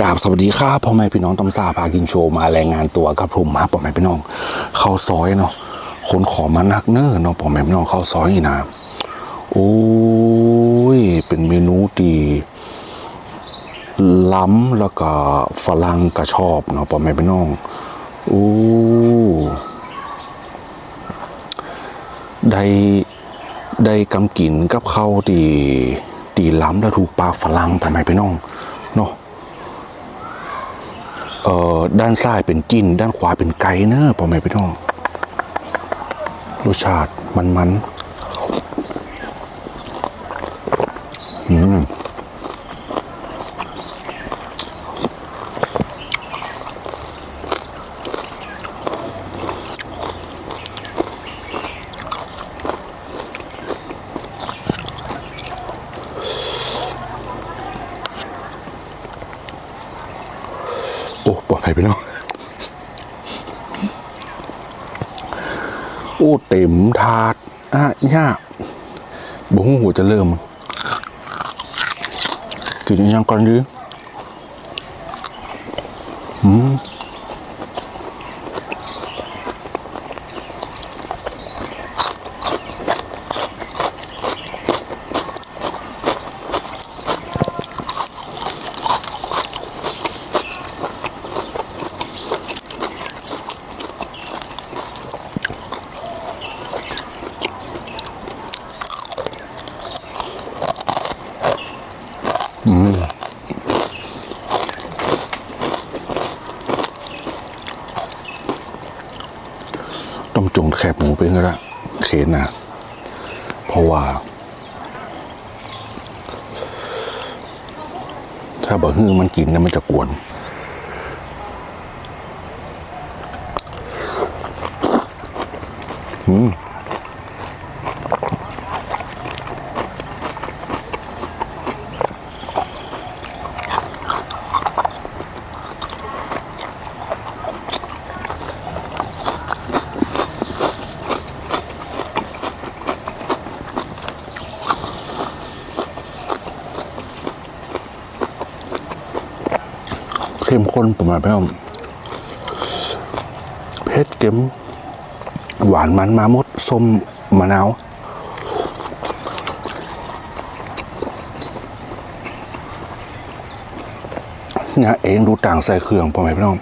กราบสวัสดีครับพ่อแม่พี่น้องตำซาพากินโชว์มาแรายงานตัวกับผมครับพ่อแม่พี่น้องเข้าซอยเนาะคนขอมานักเนอเนาะพ่อแม่พี่น้องเข้าซอยนี่นะโอ้ยเป็นเมนูดีล้ำแล้วก็ฝรั่งก็ชอบเนาะพ่อแม่พี่น้องโอ้ได้ได้กำกินกับข้าวดีดีล้ำแล้วถูกปลาฝรั่งพ่อแม่พี่น้องเนาะ เอ่อด้านซ้ายเป็นจิ้น ด้านขวาเป็นไก่เนอะพ่อแม่พี่น้องรสชาติมันมันๆอืมโอ้พ่อแม่พี่น้อง โอ้เต็มถาดอะยากบุ้งหัวจะเริ่มกินอีกอยังก่อนดื้อ จงแคบหมูเป็นก็ได้เขนนะเพราะว่า ถ้าบะฮื้อมันกินเนี่ยมันจะกวนอืม เข้มข้นประมาณพี่น้องเผ็ดเค็มหวานมันมาหมดส้มมะนาวเนี่ยเองดูต่างใส่เครื่องประมาณพี่น้อง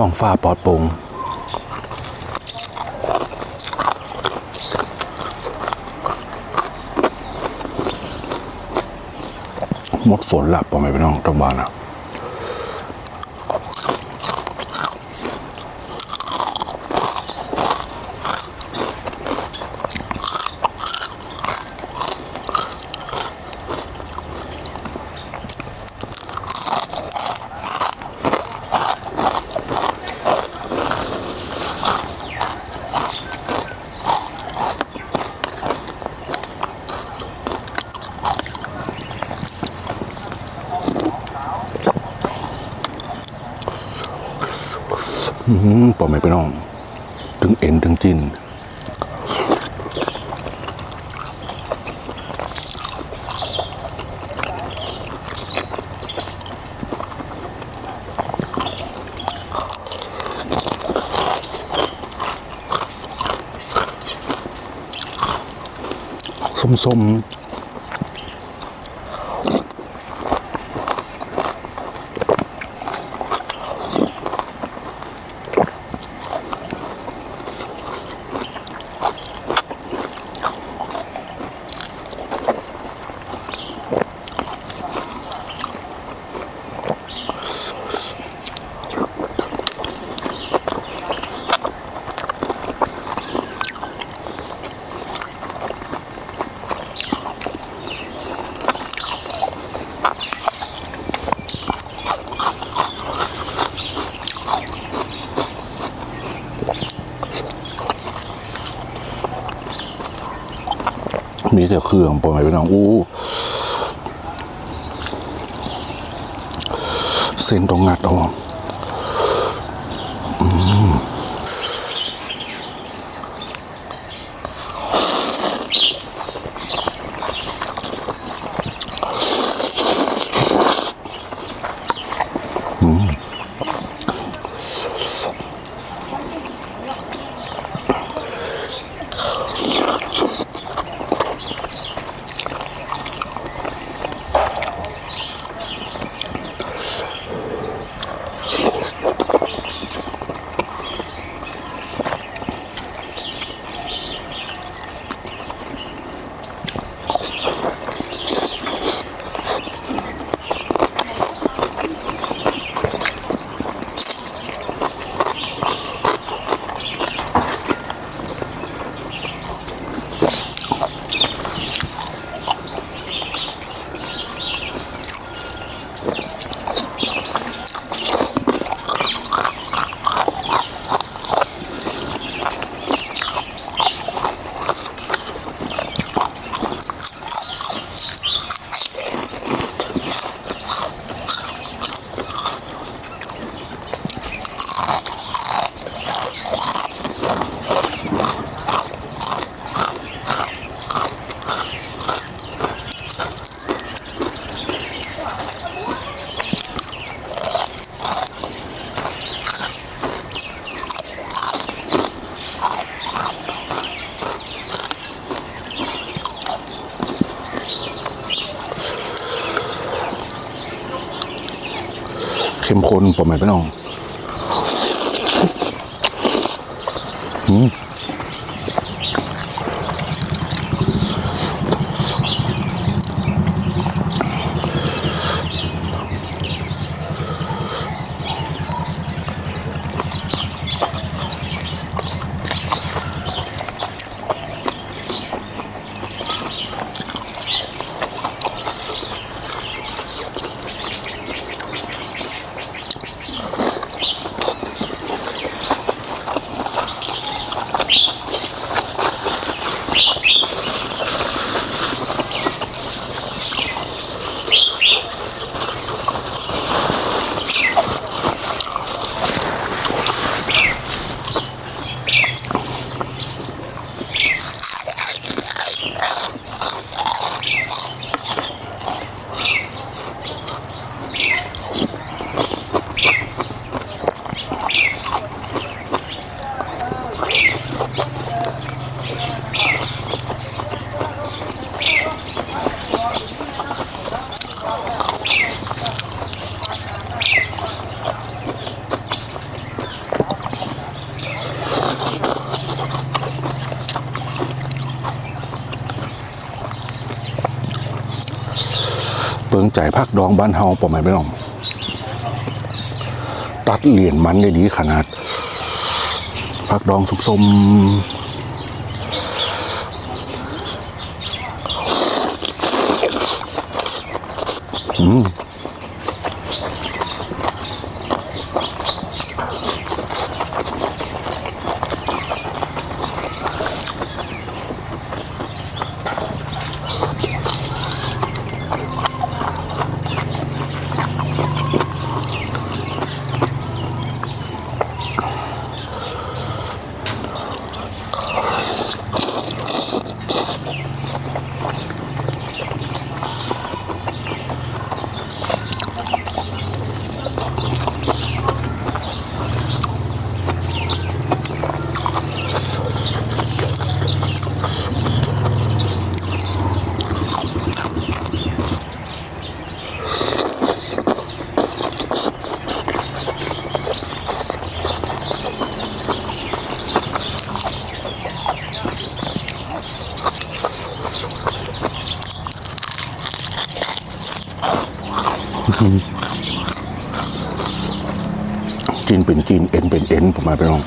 ท้องฟ้าปลอดโปร่งหมดฝนละปอไม่ไปน้องตรงบ้านอะ อืมปอไม่ไปน้อง ถึงเอ็นถึงจินส้มๆ มีแต่เครื่องปล่อยไปน้องอู้เส้นตรงงัดเอา เข้มข้นปอมแม่พี่น้องอืม เปิงใจพักดองบ้านเฮาปล่อยไปน้อง ตัดเหรียญมันได้ดีขนาด พักดองส้มๆอืม จีนเป็นจีนเอ็นเป็นเอ็นผมมาไปลอง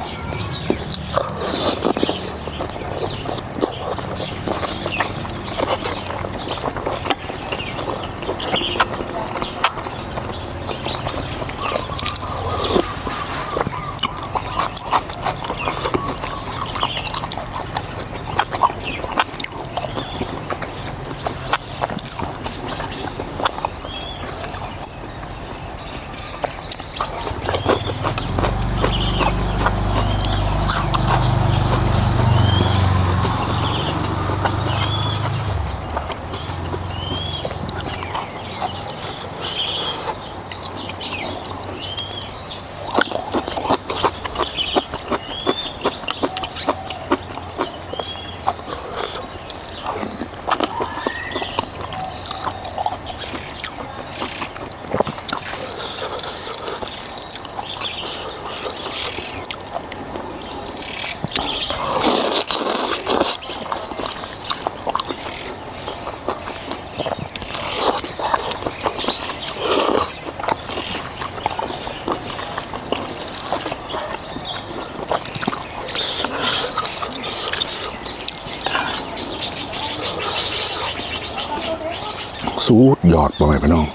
สูดหยอดปไหมพี่น้อง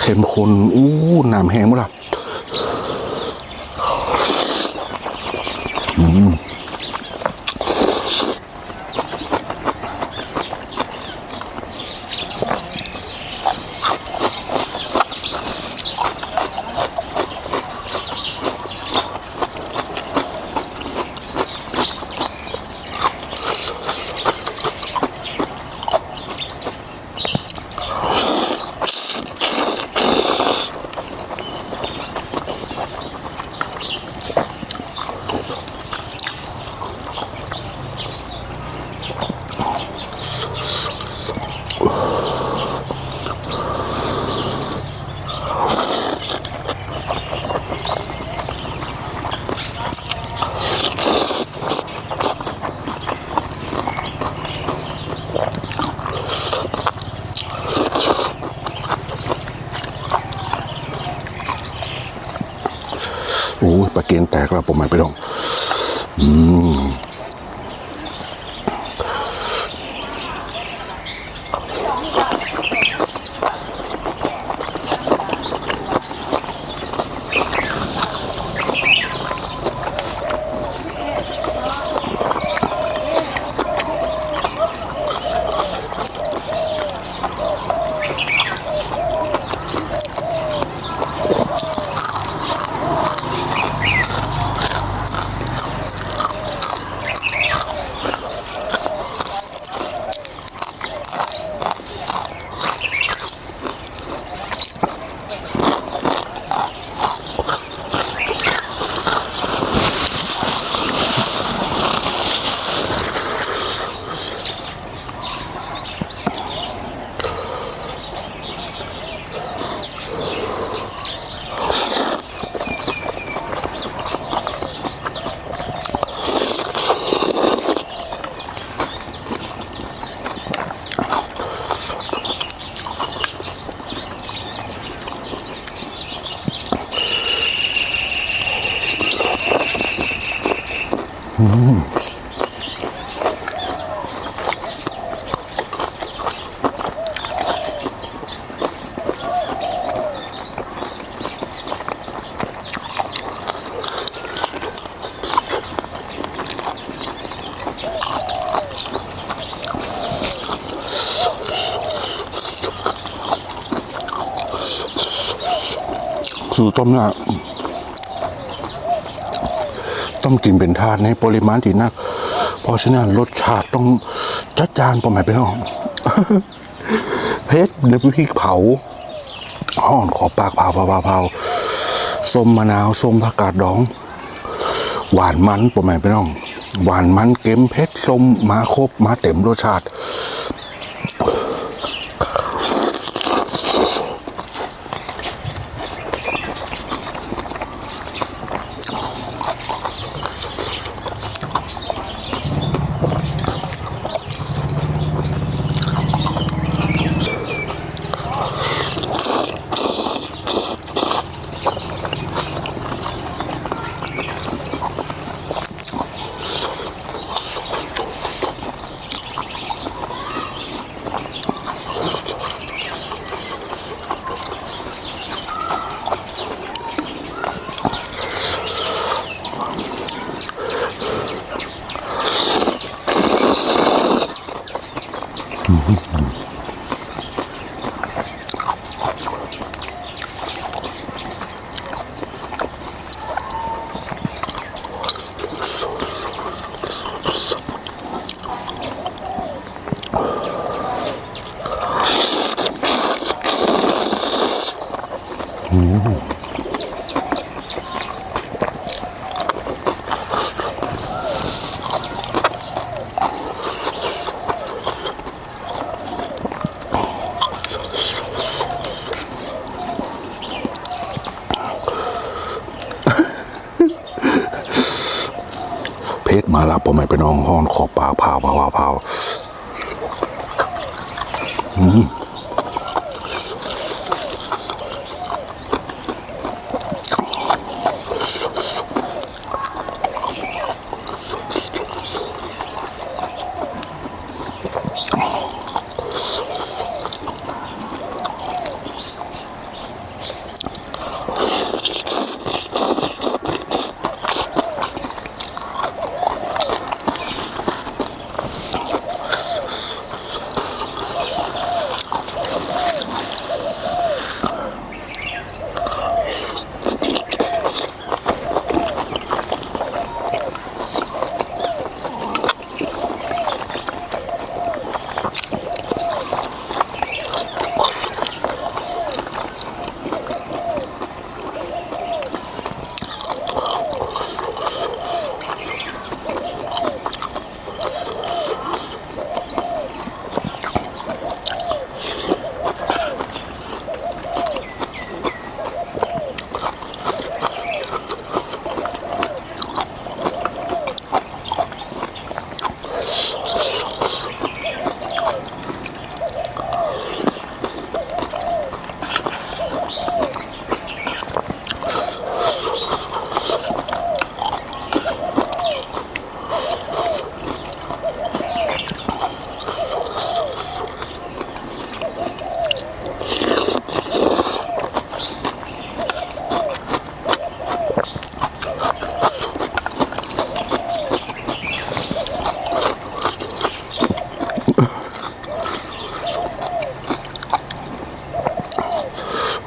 เข็มข้นอู้น้ำแห้งมั้งล่ะอืม ปลาเกนแตกแล้วผมหมายไปลองอืม สูตรต้มเนี่ยต้องกินเป็นทานในปริมาณที่นัก เพราะฉะนั้นรสชาติต้องจัดจานประมาณไปน้องเพชรในพริกเผาห่อนขอปากเผาเผาเผาเผาส้มมะนาวส้มผักกาดดอง หวานมันประมาณไปน้อง หวานมันเค็มเผ็ดส้มมาครบมาเต็มรสชาติ ผมไม่ไปน้องห้องขอบปากเผาเผาเผาเผ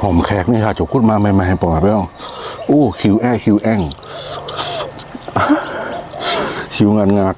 หอมแขกนี่ค่ะจุกคุดมาใหม่ๆปลอดไปบ้างอู้คิวแอคิวแองคิวงานงาน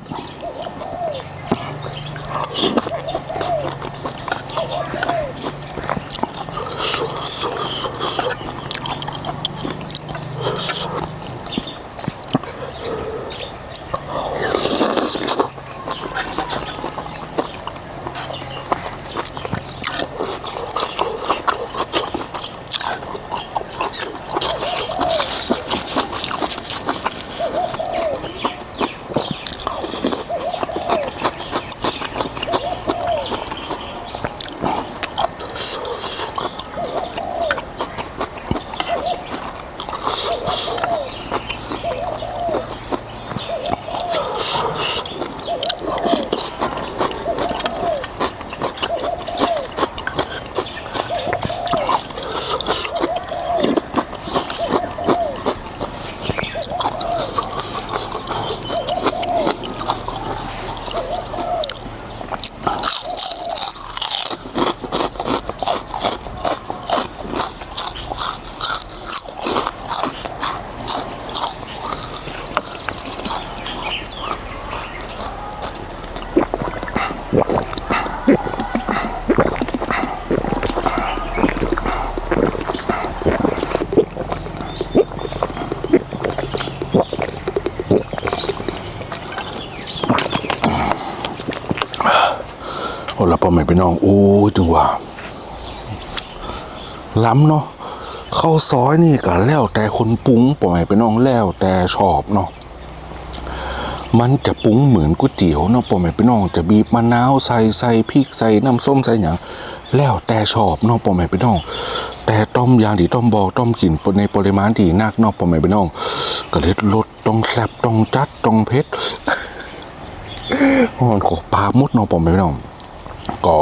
ล้ำเนาะข้าวซอยนี่ก็แล้วแต่คนปรุงปล่อยไปน้องแล้วแต่ชอบเนาะมันจะปรุงเหมือนก๋วยเตี๋ยวเนาะป่อยไปน้องจะบีบมะนาวใส่ใส่พริกใส่น้ำส้มใส่หยังแล้วแต่ชอบเนาะป่อยไปน้อง แต่ต้มยางที่ต้มบอกต้มกินในปริมาณที่นักเนาะป่อยไปน้องก็เลยลดต้องแซบต้องจัดต้องเผ็ดมันขอปลามุดเนาะป่อยไปน้อง ก็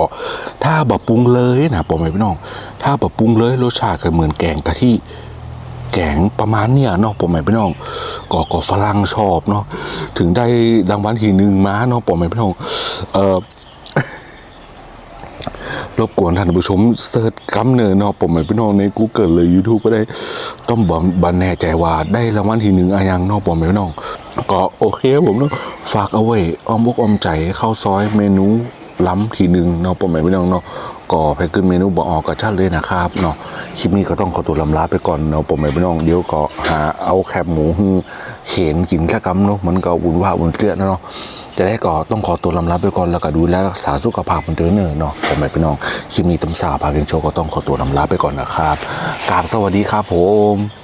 ถ้าบะปรุงเลยนะผมไม่พี่น้อง ถ้าบะปรุงเลยรสชาติก็เหมือนแกงกะทิแกงประมาณเนี้ยเนาะผมไม่พี่น้องก็ก็ฝรั่งชอบเนาะถึงได้รางวัลทีหนึ่งมาเนาะผมไม่พี่น้องเออรบกวนท่านผู้ชมเสิร์ชกำเนิดเนาะผมไม่พี่น้องใน Google เลย YouTube ก็ได้ต้องบอกบันแน่ใจว่าได้รางวัลที่หนึ่งอายังเนอกผมไม่พี่น้องก็โอเคผมเนาะฝากเอาไว้อ้อมบกอ้อมใจข้าวซอยเมนู ล้ำทีหนึ่งเนาะผมไม่พี่น้องเนาะก็ไปขึ้นเมนูบอกออกกับชัดเลยนะครับเนาะคลิปนี้ก็ต้องขอตัวลำลาไปก่อนเนาะผมไม่พี่น้องเดี๋ยวก็หาเอาแคบหมูหือเข็นกินแค่กำเนาะมันก็วุ่นว่าวุ่นเกลียดเนาะจะได้ก็ต้องขอตัวลำลาไปก่อนแล้วก็ดูแลรักษาสุขภาพมันเดินเนอะเนาะผมไม่พี่น้องคลิปนี้ตำสาพาเกนโชว์ก็ต้องขอตัวลำลาไปก่อนนะครับกราบสวัสดีครับผม